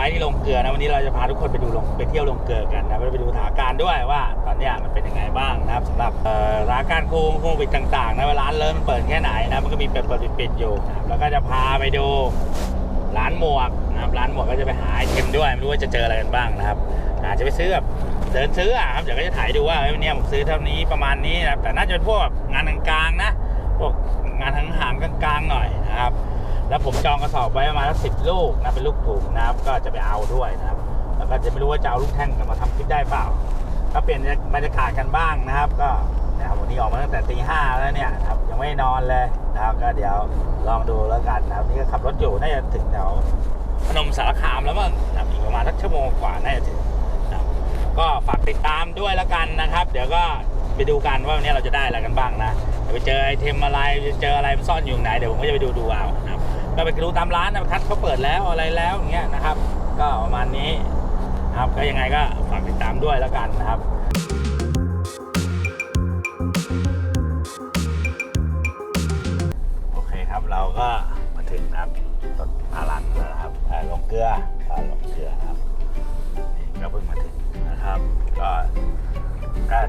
ว้ที่โรงเกลือนะวันนี้เราจะพาทุกคนไปดูลงไปเที่ยวโรงเกลือกันนะไปดูสถานการณ์ด้วยว่า ตอนนี้มันเป็นยังไงบ้างนะครับสำหรับเอ่อสถานการณ์โควิดต่างๆนะว่าร้านเริ่มเปิดแค่ไหนนะมันก็มีเปิดเปิดปิดอยู่แล้วก็จะพาไปดูร้านหมวกนะครับร้านหมวกก็จะไปหาไอเทมด้วยไม่รู้ว่าจะเจออะไรกันบ้างนะครับอาจจะไปซื้อแบบเดินซื้ออะครับเดี๋ยวก็จะถ่ายดูว่าเฮ้ยวันนี้ผมซื้อเท่านี้ประมาณนี้นะครับแต่น่าจะเป็นพวกงานกลางๆนะพวกงานห่างๆกลางๆหน่อยนะครับ แล้วผมจองกระสอบไว้ประมาณสักสิบลูกนะเป็นลูกถุงนะครับ ก็จะไปเอาด้วยนะครับ แล้วก็จะไม่รู้ว่าจะเอาลูกแท่งมาทำคลิปได้เปล่า ก็เปลี่ยนบรรยากาศกันบ้างนะครับ ก็นะครับวันนี้ออกมาตั้งแต่ตีห้าแล้วเนี่ยนะครับยังไม่นอนเลยนะครับ ก็เดี๋ยวลองดูแล้วกันนะครับนี่ก็ขับรถอยู่น่าจะถึงแถวพนมสารคามแล้วมั้งนับอีกประมาณสักชั่วโมงกว่าน่าจะถึงนะก็ฝากติดตามด้วยแล้วกันนะครับ เดี๋ยวก็ไปดูกันว่าวันนี้เราจะได้อะไรกันบ้างนะไปเจอไอเทมอะไรจะเจออะไรมันซ่อนอยู่ไหนเดี๋ยวผมก็จะไปดูดูเอานะครับ ก็ไปดูตามร้านนะคัดเขาเปิดแล้วอะไรแล้วอย่างเงี้ยนะครับ ก็ประมาณนี้นะครับก็ยังไงก็ฝากติดตามด้วยแล้วกันนะครับโอเคครับเราก็มาถึงนะครับต้นอารันแล้วนะครับเอ่อลงเกลืออ่าลงเกลือครับก็เพิ่งมาถึงนะครับ ก็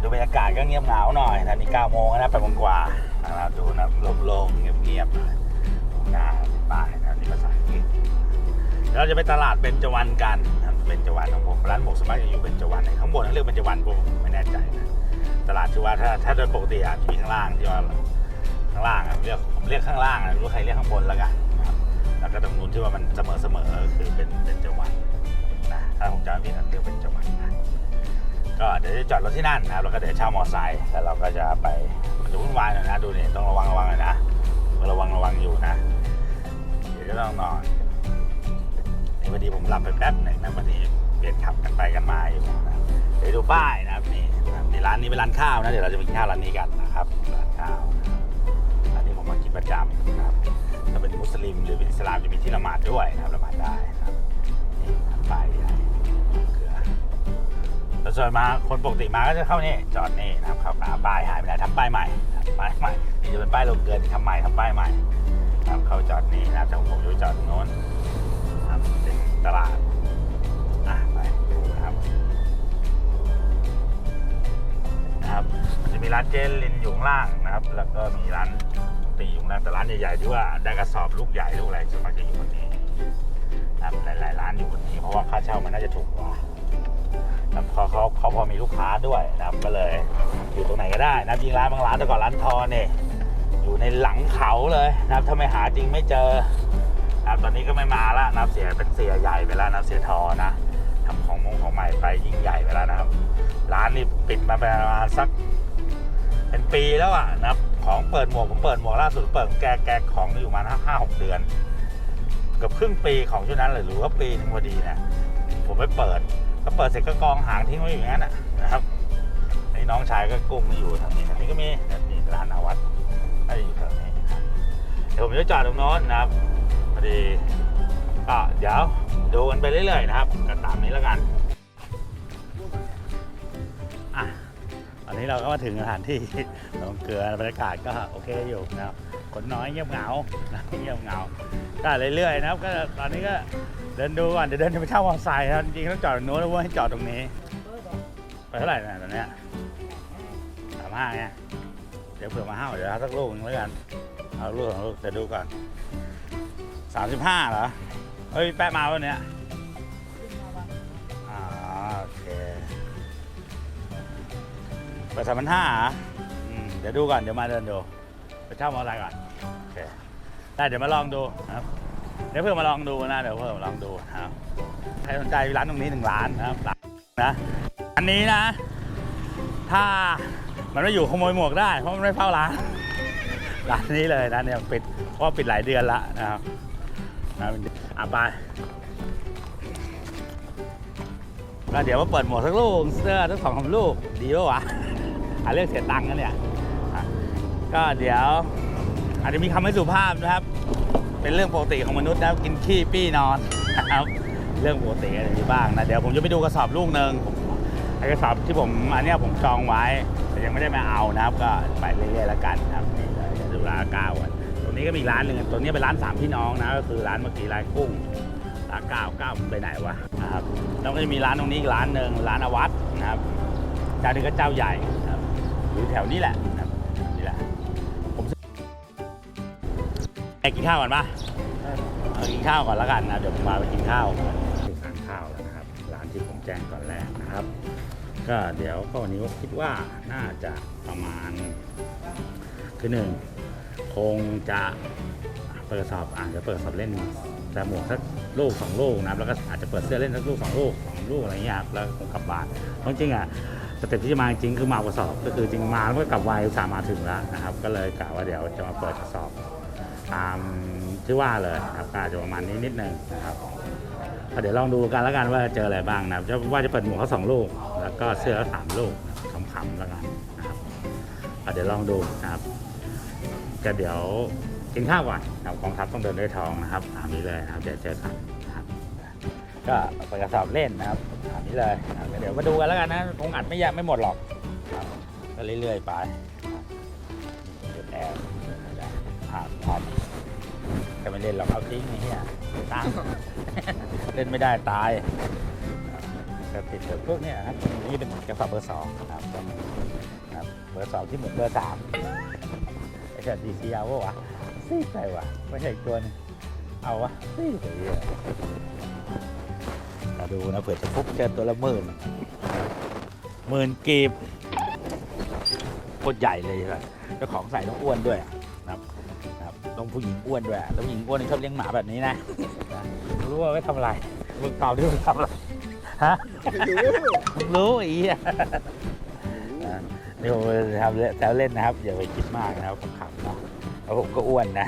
ดูบรรยากาศก็เงียบเหงาหน่อยนะนี่เก้าโมงนะแปดโมงกว่านะครับดูนะโล่งๆเงียบๆหน่อยตรงหน้าป้ายนะครับนี่ภาษาอังกฤษเราจะไปตลาดเบญจวรรณกันนะครับเบญจวรรณของผมร้านหมกสมัยจะอยู่เบญจวรรณข้างบนเขาเรียกเบญจวรรณผมไม่แน่ใจนะตลาดที่ว่าถ้าถ้าโดยปกติอะมีข้างล่างที่ว่าข้างล่างผมเรียกผมเรียกข้างล่างอะไม่รู้ใครเรียกข้างบนแล้วกันนะครับแล้วก็ตรงนู้นที่ว่ามันเสมอเสมอคือเป็นเป็นจังหวัดนะถ้าผมจำไม่ผิดนะเรียกเป็นจังหวัดนะก็เดี๋ยวจะจอดรถที่นั่นนะครับแล้วก็เดี๋ยวเช่ามอไซค์แล้วเราก็จะไปมันจะวุ่นวายหน่อยนะดูนี่ต้องระวังระวังหน่อยนะระวังระวังอยู่นะ จะต้องนอนนี่พอดีผมหลับไปแป๊บหนึ่งนะพอดีเปลี่ยนขับกันไปกันมาอยู่นะเดี๋ยวดูป้ายนะครับนี่นี่ร้านนี้เป็นร้านข้าวนะเดี๋ยวเราจะไปกินข้าวร้านนี้กันนะครับร้านข้าวรับอันนี้ผมมากินประจำนะครับถ้าเป็นมุสลิมหรือเป็นอิสลามจะมีที่ละหมาดด้วยนะครับละหมาดได้นะครับนี่ป้ายใหญ่เกลือแต่ส่วนมาคนปกติมาก็จะเข้านี่จอดนี่นะครับเข้ามาป้ายหายไปไหนทำป้ายใหม่ป้ายใหม่นี่จะเป็นป้ายลงเกินทำใหม่ทำป้ายใหม่ ครับเข้าจอดนี่นะครับแต่ผมอยู่จอดโน้นครับเป็นตลาดอะไปดูนะครับนะครับ มันจะมีร้านเจลินอยู่ข้างล่างนะครับ แล้วก็มีร้านตีอยู่ข้างล่างแต่ร้านใหญ่ๆที่ว่าได้กระสอบลูกใหญ่ลูกอะไรส่วนมากจะอยู่บนนี้นะครับหลายๆร้านอยู่บนนี้เพราะว่าค่าเช่ามันน่าจะถูกกว่านะครับเขาเขาเขาพอมีลูกค้าด้วยนะครับก็เลยอยู่ตรงไหนก็ได้นะครับยิงร้านบางร้านแต่ก่อนร้านทอเนี่ย อยู่ในหลังเขาเลยนะครับถ้าไม่หาจริงไม่เจอนะครับตอนนี้ก็ไม่มาละนะครับเสียเป็นเสียใหญ่ไปแล้วนะครับเสียทอนะทำของมงของใหม่ไปยิ่งใหญ่ไปแล้วนะครับ ร้านนี่ปิดมาประมาณสักเป็นปีแล้วอะนะครับของเปิดหมวกผมเปิดหมวกล่าสุดเปิดแกแกของอยู่มาห้าหกเดือนกือบครึ่งปีของช่วงนั้นเลยหรือว่าปีหนึ่งพอดีเนี่ยผมไปเปิดก็เปิดเสร็จก็กองหางทิ้งไว้อย่างนั้นนะนะครับไอ้น้องชายก็กุ้งอยู่ทางนี้ทางนี้ก็มีนี่ร้านอาวัต ดี๋ยวผมจะจอดตรงโน้นนะครับพอดีก็เดี๋ยวดูกันไปเรื่อยๆนะครับก็ตามนี้แล้วกันอะตอนนี้เราก็มาถึงสถานที่หนองเกลือบรรยากาศก็โอเคอยู่นะครับคนน้อยเงียบเหงานะเงียบเหงาก็เรื่อยๆนะครับ ก็ตอนนี้ก็เดินดูก่อนเดี๋ยวเดินไปเช่ามอเตอร์ไซค์ครับจริงๆต้องจอดตรงโน้นแล้วว่าให้จอดตรงนี้ไปเท่าไหร่นะตอนเนี้ยสามห้าเนี่ยเดี๋ยวเผื่อมาห้าเดี๋ยวสักลูกหนึงแล้วกัน เอาลูกสองลูกเดี๋ยวดูก่อนสามสิบห้าเหรอ เฮ้ย แปะมาวันเนี้ยอ่าโอเคเปิดสามพันห้าเดี๋ยวดูก่อน เดี๋ยวมาเดินดู ไปเช่ามอเตอร์ไซค์ก่อน โอเค ได้เดี๋ยวมาลองดูนะครับ เดี๋ยวเพื่อมาลองดูนะ เดี๋ยวเพื่อมาลองดูนะครับ ใครสนใจร้านตรงนี้หนึ่งร้านนะครับร้านนะอันนี้นะ ถ้ามันไม่อยู่ขโมยหมวกได้ เพราะมันไม่เฝ้าร้าน ร้านนี้เลยนะเนี่ยปิดเพราะปิดหลายเดือนละนะครับนะอะไปก็เดี๋ยวมาเปิดหมวกสักลูกเสื้อทั้งสองสามลูกดีปะวะหาเรื่องเสียตังค์กันเนี่ยก็เดี๋ยว อาจจะมีคำไม่สุภาพนะครับ เป็นเรื่องปกติของมนุษย์นะครับกินขี้ปี้นอนนะครับเรื่องปกติอะไรบ้างนะเดี๋ยวผมจะไปดูกระสอบลูกหนึ่งไอ้กระสอบที่ผมอันนี้ผมจองไว้ แต่ยังไม่ได้มาเอานะครับ ก็ไปเรื่อยๆแล้วกันนะครับ นี่เลยเดี๋ยวดูราคาก่อนนี้ก็มีร้านหนึ่งตัวนี้เป็นร้านสามพี่น้องนะ ก็คือร้านเมื่อกี้ร้านกุ้งร้านก้าเก้ามันไปไหนวะนะครับแล้วก็จะมีร้านตรงนี้อีกร้านหนึ่งร้านอวัตนะครับเจ้านี้ก็เจ้าใหญ่ครับอยู่แถวนี้แหละนะครับนี่แหละผมไปกินข้าวก่อนปะเอากินข้าวก่อนแล้วกันนะเดี๋ยวผมมาไปกินข้าวร้านข้าวแล้วนะครับ ร้านที่ผมแจ้งตอนแรกนะครับ ก็เดี๋ยวก็วันนี้ก็คิดว่าน่าจะประมาณคือหนึ่ง คงจะเปิดสอบอาจจะเปิดสอบเล่นแต่หมวกสักลูกสองลูกนะครับแล้วก็อาจจะเปิดเสื้อเล่นสักลูกสองลูกสองลูกอะไรเงี้ยครับแล้วคงกลับบ้านเพราะจริงๆอะสเต็ปที่จะมาจริงคือมาปิดสอบก็คือจริงมาแล้วก็กลับไวสามาถึงแล้วนะครับ ก็เลยกะว่าเดี๋ยวจะมาเปิดสอบตามที่ว่าเลยนะครับก็อาจจะประมาณนี้นิดนึงนะครับก็เดี๋ยวลองดูกันแล้วกันว่าเจออะไรบ้างนะครับจะว่าจะเปิดหมวกเขาสองลูก แล้วก็เสื้อเขาสามลูกขำๆแล้วกันนะครับเดี๋ยวลองดูนะครับ ก็เดี๋ยวกินข้าวก่อนนะครับกองทัพต้องเดินด้วยท้องนะครับตามนี้เลยนะครับเดี๋ยวเจอกันนะครับก็ไปกระสอบเล่นนะครับตามนี้เลยนะครับเดี๋ยวมาดูกันแล้วกันนะคงอัดไม่ยากไม่หมดหรอกครับก็เรื่อยๆไปเดแอบภาพพร้อมจะไม่เล่นหรอกเอาทิ้งไอ้เหี้ยตั้งเล่นไม่ได้ตายก็ติดเดี๋ยวพวกเนี้ยครับนี่เป็นกระสอบเบอร์สองนะครับครับเบอร์สองที่เหมือนเบอร์สาม ไอ้แค่ดีซีเอาวะซีใช่วะไม่ใช่ตัวนึงเอาวะซีไอ้เยมาดูนะเผื่อจะพบเจอตัวละหมื่นหมื่นกีบโคตรใหญ่เลยครับเจ้าของใส่ต้องอ้วนด้วยนะครับนะครับต้องผู้หญิงอ้วนด้วยต้องผู้หญิงอ้วนชอบเลี้ยงหมาแบบนี้นะรู้ว่าไม่ทำอะไรมึงตอบดิมึงทำอะไรฮะรู้อ้เหี้ยอ่านี่ผมทำแซวเล่นนะครับอย่าไปคิดมากนะครับขำ แล้วผมก็อ้วนนะ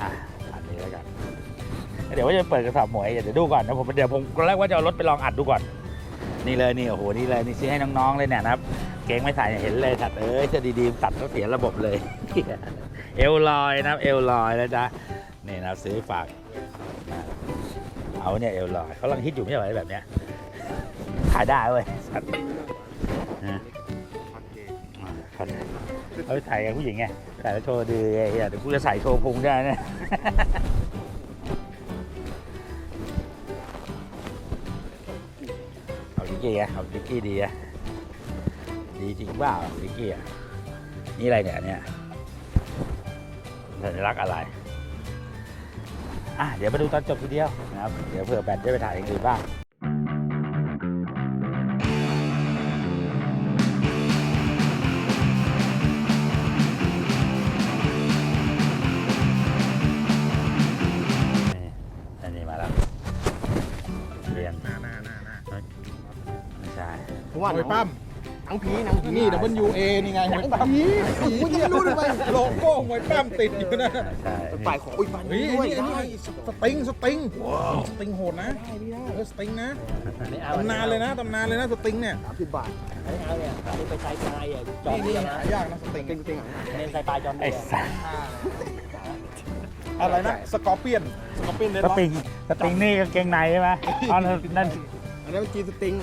อะอันนี้แล้วกัน เดี๋ยวว่าจะเปิดกระสอบหมวยเดี๋ยวดูก่อนนะผมเดี๋ยวผมแรกว่าจะเอารถไปลองอัดดูก่อน นี่เลยนี่โอ้โหนี่เลยนี่ซื้อให้น้องๆเลยเนี่ยนะครับเกงไม่ใส่เนี่ยเห็นเลยตัดเอ้ยเสื้อดีๆตัดก็เสียระบบเลย เอลลอยนะเอลลอยแล้วจ้ะนี่นะซื้อฝากเอาเนี่ยเอลลอยเขากำลังฮิตอยู่ไม่ใช่หรอแบบเนี้ยขายได้เว้ย อ่าเขาเอาไปใส่กับผู้หญิงไงใส่แล้วโชว์ดีไอ้เหี้ยเดี๋ยวกูจะใส่โชว์พุงได้นี่ยเอาดิกกี้ไงเอาดิกกี้ดีอะดีจริงเปล่าดิกกี้อะนี่อะไรเนี่ยเนี่ยสัญลักษณ์อะไรอะเดี๋ยวมาดูตอนจบทีเดียวนะครับ เดี๋ยวเผื่อแบตได้ไปถ่ายอย่างอื่นบ้าง ผมว่าหวยปั้มหนังผีหนังผีนี่ W A นี่ไงหวยปั้มผีผีจะไม่รู้ทำไมโลโก้หวยปั้มติดอยู่นะไม่ใช่ฝ่ายของอุ้ยฟันเฮ้ยด้วยนี่ได้นี่สติงสติงสติงโหดนะเออสติงนะตำนานเลยนะตำนานเลยนะสติงเนี่ยสามสิบบาทไม่เอาเนี่ยนี่ไปใส่ปลายอะจอมนี่เดีนี่ยวนะหายากนะสติงจริงจริงๆอะเน้นใส่ปลายจอมไอ้เดียวสัสอะไรนะสกอร์เปียนสกอร์เปียนเดนสล็อกปริงสปริงนี่กางเกงในใช่ไหมอ๋อนั่น นั่นอันนี้นมันจีนสติง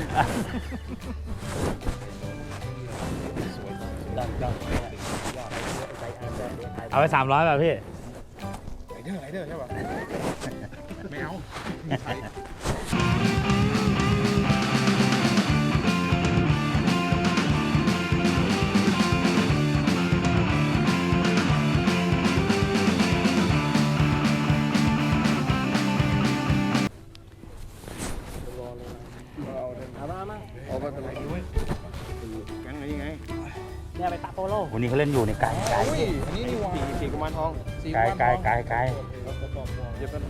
จอมจอมใส่อันเดียวใส่เอาไปสามร้อยป่ะพี่ ไรเดอร์ไรเดอร์ใช่ป่ะ ไม่เอามีใค วันนี้เขาเล่นอยู่ในไกลไกลอุ้ยอันนี้นี่หว่าสี่สี่กุมารทองสี่ไกลวันไกลไกลไกลเดี๋ยวเป็น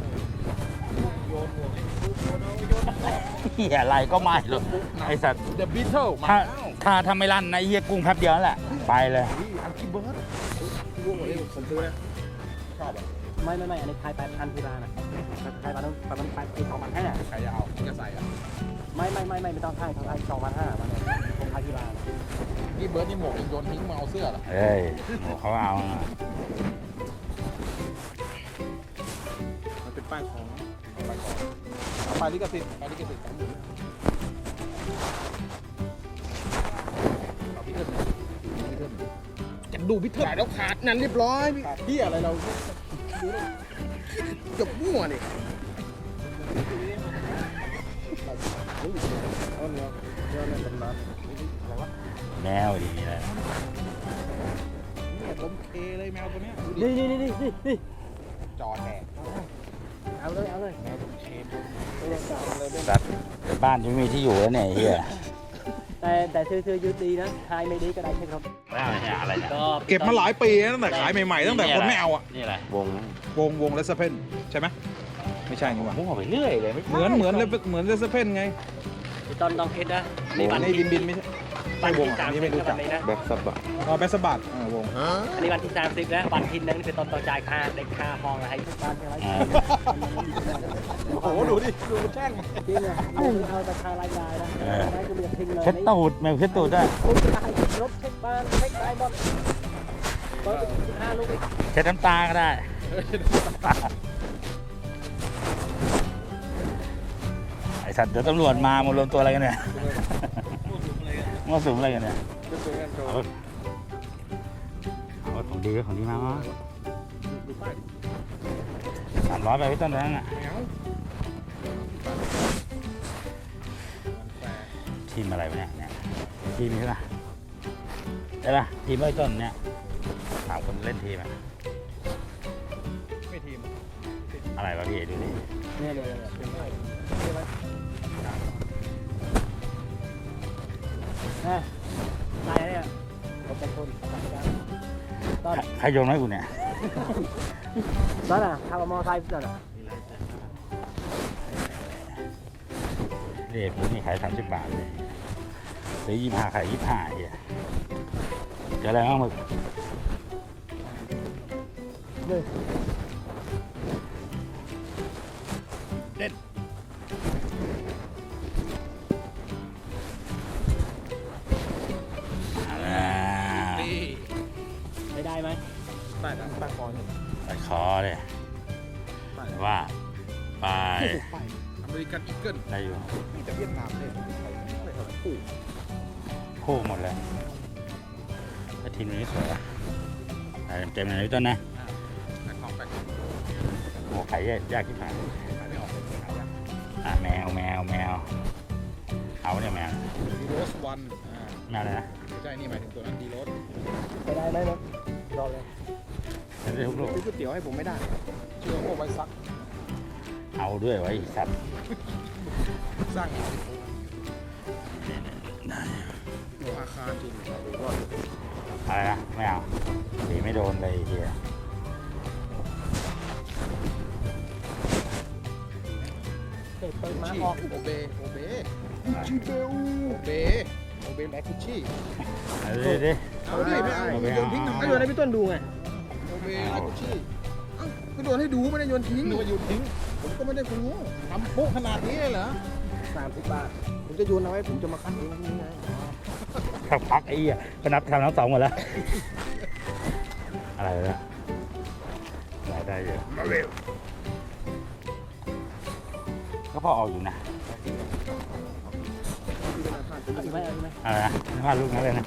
เฮียอะไรก็ไม่หรอกไอ้สัตว์เดอะบิทเทิลมาถ้าแล้วถ้าถ้าไม่ลั่นนะไอ้เฮียกุ้งแป๊บเดียวนั่นแหละไปเลยอุ้ยอันกี้เบิร์ดร่วงหมดเลยผมซื้อนะชอบอะไม่ไม่ไม่อันนี้คลายไปพันพิรานะคลายไปต้องไปมันไปปีสองพันห้าใครจะเอาจะใส่อะไม่ไม่ไม่ไม่ไม่ต้องคลายทางคลายสองพันห้ามันเนี่ยผมคลายพิรานี่เบิร์ดนี่หมวกยังโยนทิ้งมาเอาเสื้อเหรอเฮ้ยโหเขาเอามันเป็นป้ายของเอาไปก่อนเอาไปลิขสิทธิ์ไปลิขสิทธิ์สองหมื่นเอาพี่เทิร์นหนึ่งพี่เทิร์นหนึ่งดูพี่เถิดแล้วขาดนั่นเรียบร้อยพี่พี่อะไรเราดูดิจบมั่วดิเอาเนื้อเนื้อในตำนาน แมวดีเลยเนี่ยผมเทเลยแมวตัวเนี้ยดูดินี่นี่นี่นี่นี่จอแตกเอาเลยเอาเลยแมวผมเทสัตว์บ้านจะไม่มีที่อยู่แล้วเนี่ยไอ้เฮียแต่แต่ซื้อซื้อยุดดีนะทายไม่ดีก็ได้ใช่ครับไม่เอาเนี่ยอะไรเนี่ยก็เก็บมาหลายปีแล้วตั้งแต่ขายใหม่ๆ ตั้งแต่คนไม่เอาอะนี่อะไรวงวงวงเลสเพนใช่ไหมไม่ใช่นี่หว่ามั่วไปเรื่อยเลยไม่เหมือนเหมือนเหมือนเลสเพนไงตอนต้องคิดนะนี่วันในที่บินบินไม่ใช่ วันวงที่อะสามนี่สิไม่บรู้จักวันนี้นะ แบ็กซับอะอ๋อแบสบัตวงอันนี้วันที่สามสิบนะวันที่หนึงคือตอนต่อจ่ายค่าเด็กค่าห้องอะไรทุกบ้านใช่ไหมอ่าโอ้โหดูดิดูแช่งจริงเนี่ยเอาเอาแต่ค่ารายได้นะไม่ก็เรียกทิ้งเลยเช็ดตูดแมวเช็ดตูดได้คุณจะให้รถเช็คบ้านเช็คได้หมดเปิดสิบห้าลูกอีกเช็ดน้ำตาก็ได้ ไอสัตว์เดี๋ยวตำรวจมามารวมตัวอะไรกันเนี่ย มั่วสุมอะไรกันเนี่ยจะเป็นกันโจเอาเอาของดีของดีมามาสามร้อยไปพี่ต้นนั้นอะแมวทีมอะไรวะเนี่ยเนี่ยทีมใช่ป่ะใช่ป่ะทีมไอ้ต้นเนี่ยถามคนเล่นทีมอะไม่ทีมอะไรวะพี่ดูดิเนี่ยเนี่ยเนี่ยนะตายเนี่ยผมเป็นคนตัดการตอนใครโยนให้กูเนี่ยตอนน่ะขับมอไซค์ตอนน่ะเรียกกูนี่ขายสามสิบบาทเลยซื้อยี่ห้าขายยี่ห้าเฮียเจออะไรบ้างมึงเลย ใต้ใต้คอนี่ไปคอเลยว่าไปไปอเมริกันอีเกิลได้อยู่นี่แต่เวียดนามเนี่ยไม่เท่าไหร่คู่คู่หมดเลยแล้วทีมนี้สวยอะได้เต็มๆเลยพี่ต้นนะแปดของแปดโอ้ขายยากที่ผ่านขายไม่ออกเลยขายยากอะแมวแมวแมวเอาเนี่ยแมวดีโรสวันอ่าแมวอะไรนะไม่ใช่นี่หมายถึงตัวนั้นดีโรสไม่ได้ไหมมั้งรอเลย ได้ทุกลูกซื้อก๋วยเตี๋ยวให้ผมไม่ได้เชื่อว่าไว้ซักเอาด้วยไว้สัตว์สร้างอาคารจริงอะไรนะไม่เอาสีไม่โดนเลยไอ้เฮียเปิดเปิดมาชีออกโอเบโอเบชิเบลโอเบโอเบแบ็คคุชชี่เอาดิดิเอาดิไม่เอาเอาไปโยนทิ้งทำไมให้โยนให้พี่ต้นดูไงโอ เบแบ็คคุชชี่เอ้าก็โดนให้ดูไม่ได้โยนทิ้งหรือว่าโยนทิ้ง ผมก็ไม่ได้รู้ทำปุ๊ขนาดนี้เลยเหรอสามสิบบาท ผมจะโยนเอาไว้ผมจะมาคัดเองนี่ไงสักพักไอ้เหี้ยก็นับทำน้ำสองหมดแล้ว อะไรวะรายได้เยอะมาเร็ว ก็พอออกอยู่นะเอาอีกไหมเอาอีกไหมอะไรนะไม่พลาดลูกนั้นเลยนะ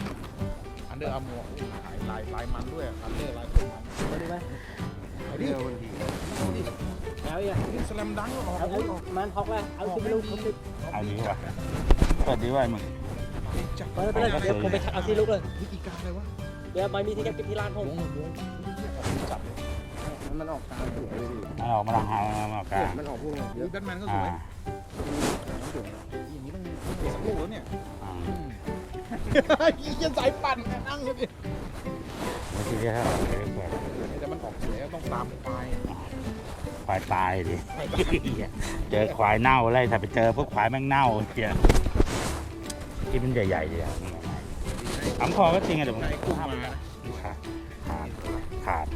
อันเดอร์อาร์มวขาย ลายลายมันด้วยอันเดอร์ลายต้นมันเอาอีกไหมเอาดิเอาดิเอาอีกอะนี่สแลมดังก็ออกเอาเอามันฮอกแล้วเอาสิบลูกเอาสิบเอาดีกว่าเปิดดีไว้มึง จับไปเลยไปเลยเดี๋ยวผมไปเอาสิลูกเลยวิธีการอะไรวะเดี๋ยวไม่มีที่เก็บเก็บที่ร้านผมวงวงจับมันออกตามสวยเลยดิมันออกมาทางหางมาออกกลางมันออกพวกนี้เยเดี๋ยวอะแบทแมนก็สอ่าวยอย่างนี้ต้องเปลี่ยนสักลูกแล้วเนี่ยอ่า ยี่สายปั่นนั่งเลยดิ ไม่คิดแค่เท่าไหร่เปิดแต่มันออกสวยต้องตามควายควายตายดิเจอควายเน่าอะไรถ้าไปเจอพวกควายแม่งเน่าเกียที่มันใหญ่ๆเดียวถามคอก็จริงอะเดี๋ยวผมในกุ้งมาขาดขาดขาด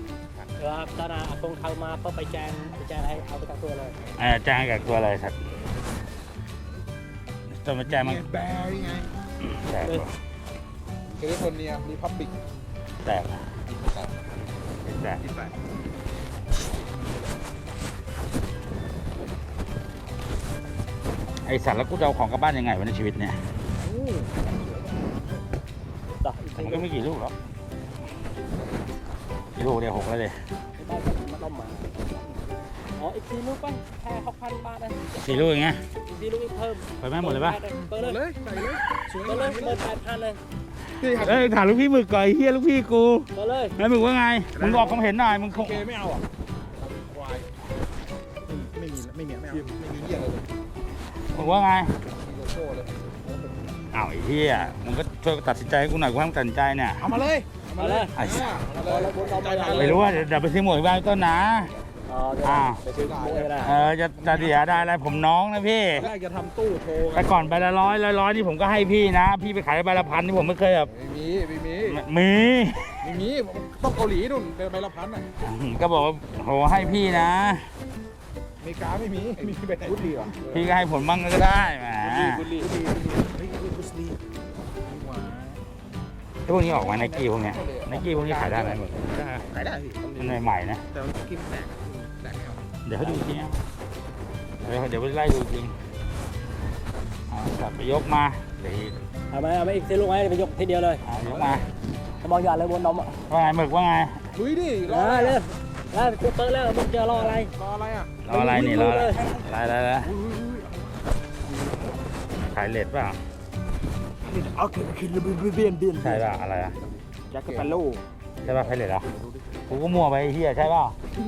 เดี๋ยวตอนน่ะคงเข้ามาเพื่อไปแจงไปแจงให้เอาไปตั้งตัวเลยเออแจ้งกับตัวอะไรสัตว์จนมาแจ้งมันแบร์ไงแตกเหรอแคลิฟอร์เนียรีพับบิก แตกอะแตกที่แปดไอสัตว์แล้วกูจะเอาของกลับบ้านยังไงวะในชีวิตเนี่ยต่ออีกมันทีก็ไม่กี่ลูกหรอกกกี่ลูกเนี่ยหกแล้วเลยไม่ได้จะมาต้มมาอ๋ออีกสี่ลูกไปแค่หกพันบาทนะสี่ลูกอย่างเงี้ยอีกสี่ลูกอีกเพิ่มไปแม่หมดเลยปะเปิดเลเลยยใส่เลยสวยเปิดเลเลยยเปิดแปดพันเลยนี่ครับ เอ้ยถามลูกพี่หมึกก่อนไอ้เฮียลูกพี่กูเปิดเลยไอ้หมึกว่าไง มึงออกความเห็นหน่อยมึงคโองเคไม่เอาอะควายไม่มีไม่มีไม่เอาไม่มีเหี้ยอะไรเลยมึงว่าไงมีโลโก้เลยอ้าวไอ้เฮียมึงก็ช่วยตัดสินใจให้กูหน่อยกูให้มึงตัดสินใจเนี่ยเอามาเลยเอามาเลยไอ้อ่าเอามาเลยใจพันเลย ไม่รู้ว่าเดี๋ยวไปซื้อหมวกที่บ้านต้นนะ อ๋อเดี๋ยวอ้าวไปซื้อหมูเลยนะเออจะจะเสียได้อะไรผมน้องนะพี่แรกจะทำตู้โชว์กัแต่นก่อนใบละร้อยร้อยร้อยนี่ผมก็ให้พี่นะ พี่ไปขายใบละพันที่ผมไม่เคยแบบไม่มีไม่มีมีไม่มีต้องเกาหลีนู่นเป็นใบละพันอะก็บอกว่าโหให้พี่นะ อเมริกาไม่มีมีไปไหนบุรีอะพี่ก็ให้ผลบ้างก็ได้แหมบุรีบุรีบุรีเฮ้ยบุรีหวานพวกนี้ออกมาไนกี้พวกเนี้ยไนกี้พวกนี้ขายได้ไหมหมดขายได้พี่มันใหม่ๆนะแต่กินแตกแตกไม่เอาเดี๋ยวเขาดูจริงนะเดี๋ยวเดี๋ยวไปไล่ดูจริงเอากลับไปยกมา เดี๋ยวอีกเอาไหมเอาไหมอีกสี่ลูกไหมไปยกทีเดียวเลยเอายกมาจะมองหยาดเลยบนนมอะว่าไงหมึกว่าไงลุยดิรออ่าอะไรเลยแล้วกูเปิดแล้วมึงจะรออะไร รออะไรอะรออะไรนี่รออะไรเลยอะไรอะไรอะไรอุ้ยขายเลดเปล่าเอาขึ้นขึ้นเบียนเบียนเบียนใช่เปล่าอะไรอะแจ็คกับแปโล่ใช่ป่ะไพเรตเหรอ กูก็มั่วไปไอ้เฮียใช่เปล่า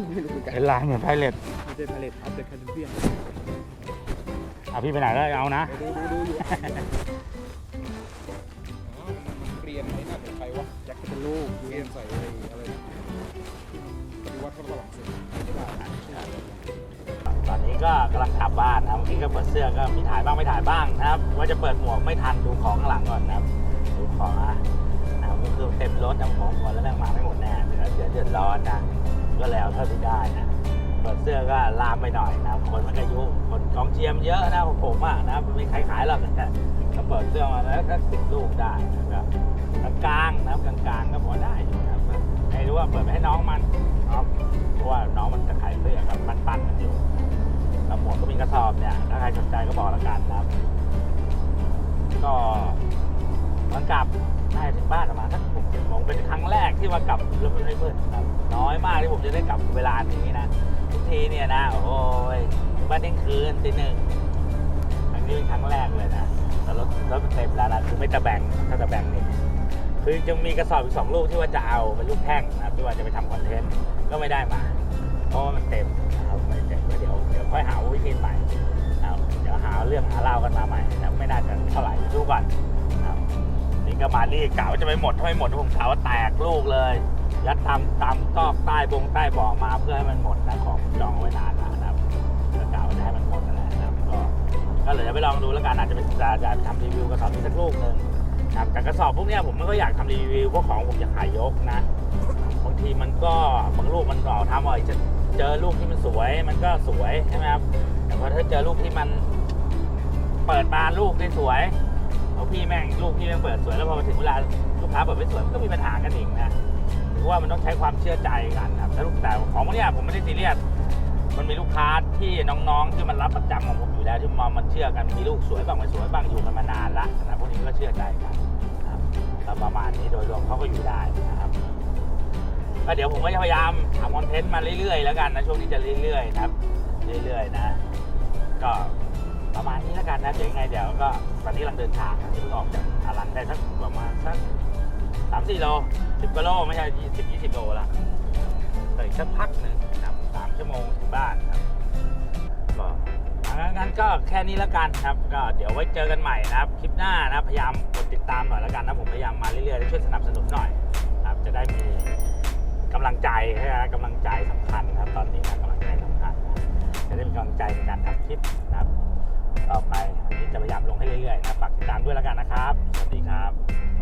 ไม่รู้เหมือนกันเป็นลายเหมือนไพเรตไม่ใช่พาเลตเอาแต่แคริบเบียนอะพี่ไปไหนแล้วเอานะ ดูดูดูอยู่เปลี่ยนไอ้นั่นเป็นใครวะแจ็คเป็นลูกเปลี่ยนใส่อะไรอะไรปฏิวัติฝรั่งเศสตอนนี้ก็กำลังกลับบ้านนะเมื่อกี้ก็เปิดเสื้อก็มีถ่ายบ้างไม่ถ่ายบ้างนะครับ ว่าจะเปิดหมวกไม่ทันดูของข้างหลังก่อนนะครับดูของอะ นะครับก็คือเต็มรถน้ำของหมดแล้วแม่งมาไม่หมดแน่เดี๋ยวเดี๋ยวเดือดร้อนนะก็แล้วเท่าที่ได้นะเปิดเสื้อก็ลามไปหน่อยนะครับคนมันก็ยุ่งคนกองเชียมเยอะนะผมอะนะครับไม่ใครขายหรอกนะก็เปิดเสื้อมาแล้วก็สิบลูกได้นะครับกลางนะครับกลางก็พอได้อยู่นะครับไม่รู้ว่าเปิดไปให้น้องมันครับเพราะว่าน้องมันจะขายเสื้อกับปั้นกันอยู่แล้วหมวกก็มีกระสอบเนี่ยถ้าใครสนใจก็บอกละกันนะครับ ก็มันกลับ น่าจะถึงบ้านประมาณสักหกเจ็ดโมงเป็นครั้งแรกที่มากลับรถไม่ได้เพื่อนครับน้อยมากที่ผมจะได้กลับเวลานี้นะทุกทีเนี่ยนะโอ้ยบ้านเที่ยงคืนตีหนึ่งอันนี้เป็นครั้งแรกเลยนะแต่รถรถมันเต็มแล้วนะคือไม่ตะแบ่งถ้าตะแบ่งนี่คือจะมีกระสอบอีกสองลูกที่ว่าจะเอาเป็นลูกแท่งนะครับที่ว่าจะไปทำคอนเทนต์ก็ไม่ได้มาเพราะว่ามันเต็มนะครับไม่เต็มเดี๋ยวเดี๋ยวค่อยหาวิธีใหม่เดี๋ยวหาเรื่องหารากันมาใหม่นะไม่น่าจะเท่าไหร่ดูก่อน นี่ก็มารีกะว่าจะไปหมดถ้าไม่หมดผมกะว่าแตกลูกเลยยัดทำตามตอกใต้บงใต้บาะมาเพื่อให้มันหมดนะของจองไว้นานแล้วนะครับก็กะว่าจะให้มันหมดนั่นแหละนะครับก็ก็เลยจะไปลองดูแล้วกันอาจจะเป็นจะจะทำรีวิวกระสอบนี้สักลูกหนึ่งครับแต่กระสอบพวกเนี้ยผมไม่ก็อยากทำรีวิวเพราะของผมอยากขายยกนะบางทีมันก็บางลูกมันก็ทำว่าจะเจอลูกที่มันสวยมันก็สวยใช่ไหมครับแต่พอถ้าเจอลูกที่มันเปิดมาลูกที่สวย เอาพี่แม่งลูกพี่แม่งเปิดสวยแล้วพอมาถึงเวลาลูกค้าเปิดไม่สวยมันก็มีปัญหากันอีกนะหรือว่ามันต้องใช้ความเชื่อใจกันนะครับแต่ลูกแต่ของพวกนี้ผมไม่ได้ซีเรียสมันมีลูกค้าที่น้องๆที่มันรับประจำของผมอยู่แล้วที่มามันเชื่อกันมีลูกสวยบ้างไม่สวยบ้างอยู่กันมานานละนะพวกนี้ก็เชื่อใจกันนะครับแล้วประมาณนี้โดยรวมเขาก็อยู่ได้นะครับก็เดี๋ยวผมก็จะพยายามทำคอนเทนต์มาเรื่อยๆแล้วกันนะช่วงนี้จะเรื่อยๆนะครับ เรื่อยๆนะ ก็ ประมาณนี้แล้วกันนะเดี๋ยวยังไงเดี๋ยวก็ตอนนี้กำลังเดินทางนะเพิ่งออกจากอารันได้สักประมาณสักสามสี่โลสิบกิโลไม่ใช่สิบยี่สิบโลละแต่อีกสักพักหนึ่งนะครับสามชั่วโมงถึงบ้านครับก็งั้นก็แค่นี้แล้วกันครับ ก็เดี๋ยวไว้เจอกันใหม่นะครับ คลิปหน้านะครับพยายามกดติดตามหน่อยแล้วกันนะผมพยายามมาเรื่อยๆช่วยสนับสนุนหน่อยครับจะได้มีกำลังใจนะกำลังใจสำคัญครับตอนนี้นะกำลังใจสำคัญจะได้มีกำลังใจในการทำคลิปนะครับ ต่อไปวันนี้จะพยายามลงให้เรื่อยๆนะฝากติดตามด้วยแล้วกันนะครับ สวัสดีครับ